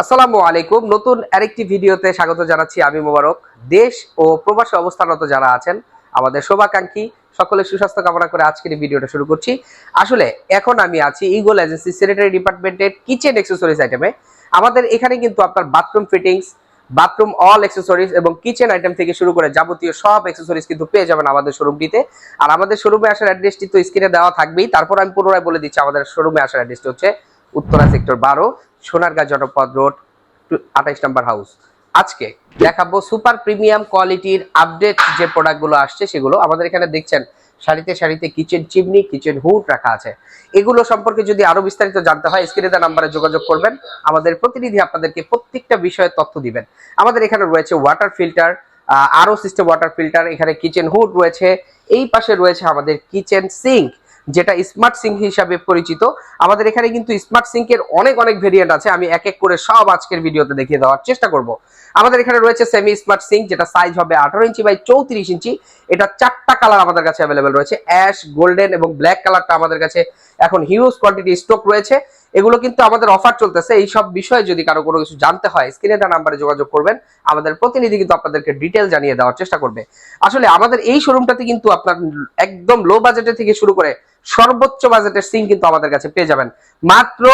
আসসালামু আলাইকুম। নতুন আরেকটি ভিডিওতে স্বাগত জানাচ্ছি আমি মোবারক। দেশ ও প্রবাসে অবস্থানরত যারা আছেন, আমাদের শোভাকাঙ্ক্ষী, সকলের সুস্বাস্থ্য কামনা করে আজকের ভিডিওটা শুরু করছি। আসলে এখন আমি আছি ইগল এজেন্সি স্যানিটারি ডিপার্টমেন্টের কিচেন অ্যাক্সেসরিজ আইটেমে আমাদের এখানে কিন্তু আপনার bathroom fittings bathroom all accessories এবং কিচেন আইটেম থেকে শুরু করে যাবতীয় সব অ্যাক্সেসরিজ কিন্তু পেয়ে যাবেন আমাদের শোরুমটিতে আর আমাদের শোরুমে আসার অ্যাড্রেসটি তো স্ক্রিনে দেওয়া থাকবেই। তারপর আমি পুনরায় বলে দিচ্ছি, আমাদের শোরুমে আসার অ্যাড্রেসটি হচ্ছে উত্তরা সেক্টর বারো, সোনারগাঁ জনপদ রোড আঠাইশ নম্বর হাউস। আজকে দেখাবো সুপার প্রিমিয়াম কোয়ালিটির আপডেট যে প্রোডাক্টগুলো আসছে, সেগুলো আমাদের এখানে দেখছেন। সারিতে সারিতে কিচেন চিমনি, কিচেন হুড রাখা আছে। এগুলো সম্পর্কে যদি আরও বিস্তারিত জানতে হয়, স্ক্রিনে নাম্বারে যোগাযোগ করবেন। আমাদের প্রতিনিধি আপনাদেরকে প্রত্যেকটা বিষয়ে তথ্য দিবেন। আমাদের এখানে রয়েছে ওয়াটার ফিল্টার আরও সিস্টেম ওয়াটার ফিল্টার এখানে কিচেন হুড রয়েছে। এই পাশে রয়েছে আমাদের কিচেন সিঙ্ক যেটা স্মার্ট সিঙ্ক হিসাবে পরিচিত। আমাদের এখানে কিন্তু স্মার্ট সিঙ্কের অনেক অনেক ভেরিয়েন্ট আছে। আমি এক এক করে সব আজকের ভিডিওতে দেখিয়ে দেওয়ার চেষ্টা করব। আমাদের এখানে রয়েছে সেমি স্মার্ট সিঙ্ক যেটা সাইজ হবে আঠারো ইঞ্চি বাই চৌত্রিশ ইঞ্চি। এটা চারটা কালার আমাদের কাছে অ্যাভেলেবেল রয়েছে। অ্যাশ গোল্ডেন এবং ব্ল্যাক কালারটা আমাদের কাছে এখন হিউজ কোয়ান্টিটি স্টক রয়েছে। এগুলো কিন্তু আমাদের অফার চলতেছে। এই সব বিষয়ে যদি কারও কোনো কিছু জানতে হয় স্ক্রিনে দেওয়া নাম্বারে যোগাযোগ করবেন। আমাদের প্রতিনিধি কিন্তু আপনাদেরকে ডিটেল জানিয়ে দেওয়ার চেষ্টা করবে। আসলে আমাদের এই শোরুমটাতে কিন্তু আপনার একদম লো বাজেটে থেকে শুরু করে সর্বোচ্চ বাজেটের সিং কিন্তু আমাদের কাছে পেয়ে যাবেন। মাত্র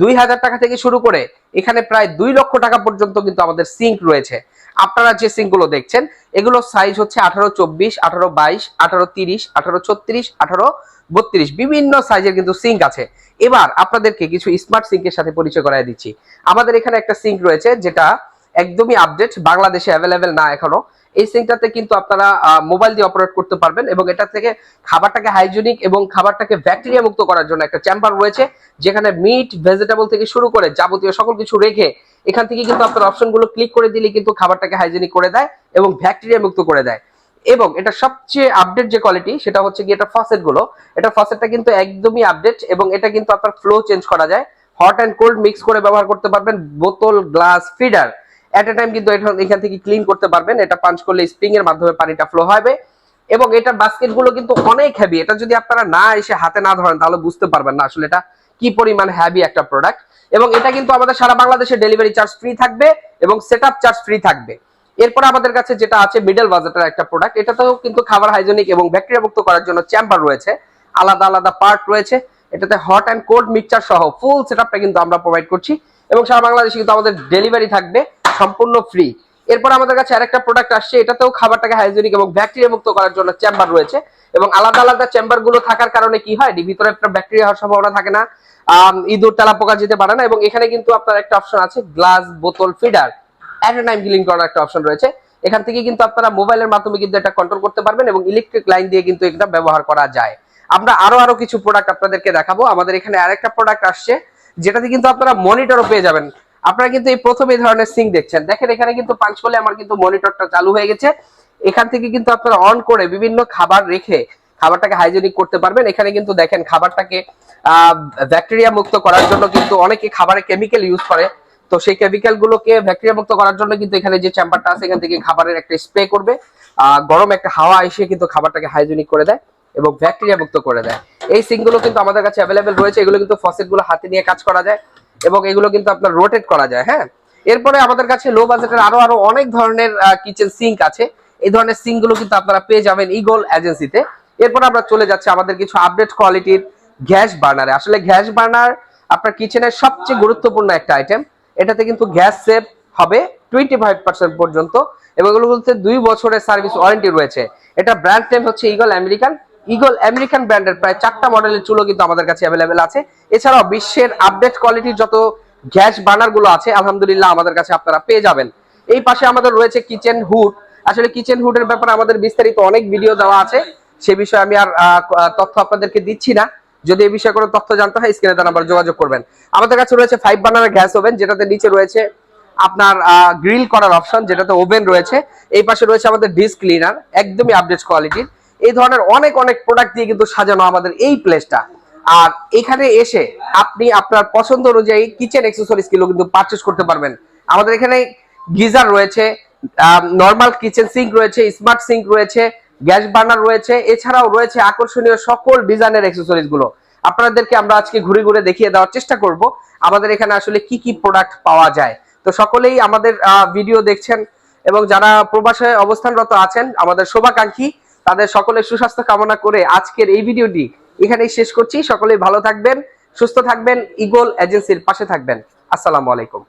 দুই হাজার টাকা থেকে শুরু করে এখানে প্রায় দুই লক্ষ টাকা পর্যন্ত কিন্তু আমাদের সিঙ্ক রয়েছে। আপনারা যে সিঙ্কগুলো দেখছেন, এগুলো সাইজ হচ্ছে আঠারো চব্বিশ, আঠারো বাইশ, আঠারো তিরিশ, আঠারো ছত্রিশ, আঠারো বত্রিশ, বিভিন্ন সাইজের কিন্তু সিঙ্ক আছে। এবার আপনাদেরকে কিছু স্মার্ট সিঙ্কের সাথে পরিচয় করাই দিচ্ছি। আমাদের এখানে একটা সিঙ্ক রয়েছে যেটা একদমই আপডেট বাংলাদেশে অ্যাভেলেবেল না এখনও। এই সিঙ্কটাতে কিন্তু আপনারা মোবাইল দিয়ে অপারেট করতে পারবেন এবং এটা থেকে খাবারটাকে হাইজেনিক এবং খাবারটাকে ব্যাকটেরিয়া মুক্ত করার জন্য একটা চেম্বার রয়েছে, যেখানে মিট ভেজিটেবল থেকে শুরু করে যাবতীয় সকল কিছু রেখে এখান থেকে কিন্তু আপনার অপশনগুলো ক্লিক করে দিলে কিন্তু খাবারটাকে হাইজেনিক করে দেয় এবং ব্যাকটেরিয়া মুক্ত করে দেয়। এবং এটা সবচেয়ে আপডেট যে কোয়ালিটি সেটা হচ্ছে কি এটা ফসেটগুলো। এটা ফসেটটা কিন্তু একদমই আপডেট এবং এটা কিন্তু আপনার ফ্লো চেঞ্জ করা যায়। হট অ্যান্ড কোল্ড মিক্স করে ব্যবহার করতে পারবেন বোতল glass feeder at a time কিন্তু এখান থেকে ক্লিন করতে পারবেন। এটা পাঞ্চ করলে স্প্রিং এর মাধ্যমে পানিটা ফ্লো হবে। এবং এটা বাস্কেটগুলো কিন্তু অনেক হ্যাভি এটা যদি আপনারা না এসে হাতে না ধরেন, তাহলে বুঝতে পারবেন না আসলে এটা কি পরিমাণ হ্যাভি একটা প্রোডাক্ট এবং এটা কিন্তু আমাদের সারা বাংলাদেশে ডেলিভারি চার্জ ফ্রি থাকবে এবং সেট চার্জ ফ্রি থাকবে। এরপর আমাদের কাছে যেটা আছে মিডল বাজেটের একটা প্রোডাক্ট এটাতেও কিন্তু খাবার হাইজেনিক এবং ব্যাকটেরিয়া মুক্ত করার জন্য চেম্বার রয়েছে। আলাদা আলাদা পার্ট রয়েছে। এটাতে হট অ্যান্ড কোল্ড মিক্সচার সহ ফুল সেটআপটা কিন্তু আমরা প্রোভাইড করছি। এবং সারা বাংলাদেশে কিন্তু আমাদের ডেলিভারি থাকবে। সম্পূর্ণ ফ্রি এরপর আমাদের কাছে আরেকটা প্রোডাক্ট আসছে, এটাতেও খাবারটাকে হাইজেনিক এবং ব্যাকটেরিয়া মুক্ত করার জন্য চেম্বার রয়েছে এবং আলাদা আলাদা চেম্বারগুলো থাকার কারণে কি হয়? ভিতরে একটা ব্যাকটেরিয়া হওয়ার সম্ভাবনা থাকে না। ইঁদুর তেলা পোকা যেতে পারে না এবং এখানে কিন্তু আপনার একটা অপশন আছে গ্লাস বোতল ফিডার এ টাইম ক্লিন করার একটা অপশন রয়েছে। এখান থেকে কিন্তু আপনারা মোবাইলের মাধ্যমে কিন্তু এটা কন্ট্রোল করতে পারবেন এবং ইলেকট্রিক লাইন দিয়ে কিন্তু এটা ব্যবহার করা যায়। আমরা আরও আরও কিছু প্রোডাক্ট আপনাদেরকে দেখাবো। আমাদের এখানে আরেকটা প্রোডাক্ট আসছে, যেটাতে কিন্তু আপনারা মনিটরও পেয়ে যাবেন। আপনারা কিন্তু এই প্রথম এই ধরনের সিং দেখছেন। দেখেন, এখানে কিন্তু পাঞ্চ করলে আমার কিন্তু মনিটরটা চালু হয়ে গেছে। এখান থেকে কিন্তু আপনারা অন করে বিভিন্ন খাবার রেখে খাবারটাকে হাইজেনিক করতে পারবেন। এখানে কিন্তু দেখেন, খাবারটাকে ব্যাকটেরিয়া মুক্ত করার জন্য কিন্তু অনেকে খাবারে কেমিক্যাল ইউজ করে। তো সেই কেমিক্যাল গুলোকে ব্যাকটেরিয়া মুক্ত করার জন্য কিন্তু এখানে যে চেম্বারটা আছে, এখান থেকে খাবারের একটা স্প্রে করবে। গরম একটা হাওয়া এসে কিন্তু খাবারটাকে হাইজেনিক করে দেয় এবং ব্যাকটেরিয়া মুক্ত করে দেয়। এই সিঙ্কগুলো কিন্তু আমাদের কাছে অ্যাভেলেবেল রয়েছে। এগুলো কিন্তু ফসেটগুলো হাতে নিয়ে কাজ করা যায়। এবং এগুলো কিন্তু আপনার রোটেট করা যায় হ্যাঁ? এরপরে আমাদের কাছে লো বাজেটের আরও আরও অনেক ধরনের কিচেন সিঙ্ক আছে। এই ধরনের সিঙ্কগুলো কিন্তু আপনারা পেয়ে যাবেন ইগল এজেন্সিতে এরপর আমরা চলে যাচ্ছি আমাদের কিছু আপডেট কোয়ালিটির গ্যাস বার্নারে আসলে গ্যাস বার্নার আপনার কিচেনের সবচেয়ে গুরুত্বপূর্ণ একটা আইটেম এটাতে কিন্তু গ্যাস সেভ হবে টোয়েন্টি ফাইভ পার্সেন্ট পর্যন্ত এবং এগুলো বলতে দুই বছরের সার্ভিস ওয়ারেন্টি রয়েছে। এটা ব্র্যান্ড নেম হচ্ছে ইগল আমেরিকান ইগল আমেরিকান ব্র্যান্ডের প্রায় চারটা মডেলের চুলো কিন্তু আমাদের কাছে অ্যাভেলেবেল আছে। এছাড়াও বিশ্বের আপডেট কোয়ালিটির যত গ্যাস বার্নারগুলো আছে, আলহামদুলিল্লাহ আমাদের কাছে আপনারা পেয়ে যাবেন। এই পাশে আমাদের রয়েছে কিচেন হুড আসলে কিচেন হুডের ব্যাপারে আমাদের বিস্তারিত অনেক ভিডিও দেওয়া আছে। সে বিষয়ে আমি আর তথ্য আপনাদেরকে দিচ্ছি না। যদি এই বিষয়ে কোনো তথ্য জানতে হয় স্ক্রিনে তার নাম্বার যোগাযোগ করবেন। আমাদের কাছে রয়েছে ফাইভ বার্নারের গ্যাস ওভেন যেটাতে নিচে রয়েছে আপনার গ্রিল করার অপশন যেটাতে ওভেন রয়েছে। এই পাশে রয়েছে আমাদের ডিস ক্লিনার একদমই আপডেট কোয়ালিটির এই ধরনের অনেক অনেক প্রোডাক্ট দিয়ে কিন্তু সাজানো আমাদের এই প্লেসটা আর এখানে এসে আপনি আপনার পছন্দ অনুযায়ী কিচেন এক্সেসরিজগুলো কিন্তু পারচেস করতে পারবেন। আমাদের এখানে গিজার রয়েছে নর্মাল কিচেন সিঙ্ক রয়েছে স্মার্ট সিঙ্ক রয়েছে, গ্যাস বার্নার রয়েছে, এছাড়াও রয়েছে আকর্ষণীয় সকল ডিজাইনের এক্সেসরিজগুলো। আপনাদেরকে আমরা আজকে ঘুরে ঘুরে দেখিয়ে দেওয়ার চেষ্টা করব, আমাদের এখানে আসলে কি কি প্রোডাক্ট পাওয়া যায়। তো সকলেই আমাদের ভিডিও দেখছেন এবং যারা প্রবাসে অবস্থানরত আছেন, আমাদের শোভাকাঙ্ক্ষী তাদের সকলের সুস্বাস্থ্য কামনা করে আজকের এই ভিডিওটি এখানেই শেষ করছি। সকলেই ভালো থাকবেন, সুস্থ থাকবেন ইগল এজেন্সির পাশে থাকবেন। আসসালামু আলাইকুম।